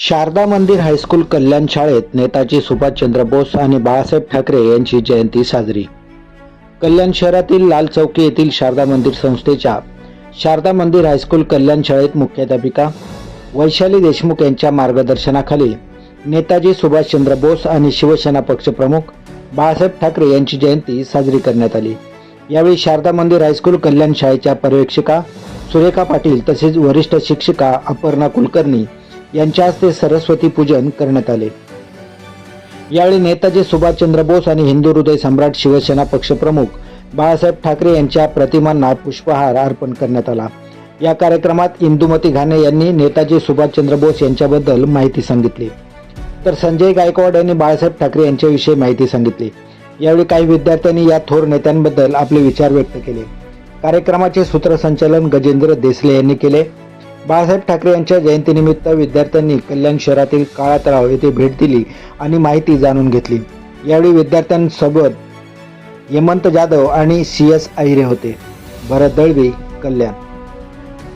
शारदा मंदिर हायस्कूल कल्याण शाळेत नेताजी सुभाषचंद्र बोस आणि बाळासाहेब ठाकरे यांची जयंती साजरी. कल्याण शहरातील लाल चौकी येथील शारदा मंदिर संस्थेच्या शारदा मंदिर हायस्कूल कल्याण शाळेत मुख्याध्यापिका वैशाली देशमुख यांच्या मार्गदर्शनाखाली नेताजी सुभाषचंद्र बोस आणि शिवसेना पक्षप्रमुख बाळासाहेब ठाकरे यांची जयंती साजरी करण्यात आली. यावेळी शारदा मंदिर हायस्कूल कल्याण शाळेच्या पर्यवेक्षिका सुरेखा पाटील तसेच वरिष्ठ शिक्षिका अपर्णा कुलकर्णी यांच्या हस्ते सरस्वती पूजन करण्यात आले. यावेळी नेताजी सुभाषचंद्र बोस आणि हिंदू हृदय सम्राट शिवसेना पक्षप्रमुख बाळासाहेब ठाकरे यांच्या प्रतिमांना पुष्पहार अर्पण करण्यात आला. या कार्यक्रमात इंदुमती घाणे यांनी नेताजी सुभाषचंद्र बोस यांच्याबद्दल माहिती सांगितली. तर संजय गायकवाड यांनी बाळासाहेब ठाकरे यांच्याविषयी माहिती सांगितली. यावेळी काही विद्यार्थ्यांनी या थोर नेत्यांबद्दल आपले विचार व्यक्त केले. कार्यक्रमाचे सूत्रसंचालन गजेंद्र देसले यांनी केले. बाळासाहेब ठाकरे यांच्या जयंतीनिमित्त विद्यार्थ्यांनी कल्याण शहरातील काळा तलाव येथे भेट दिली आणि माहिती जाणून घेतली. यावेळी विद्यार्थ्यांसोबत हेमंत जाधव आणि सी एस अहिरे होते. भरत दळवी कल्याण.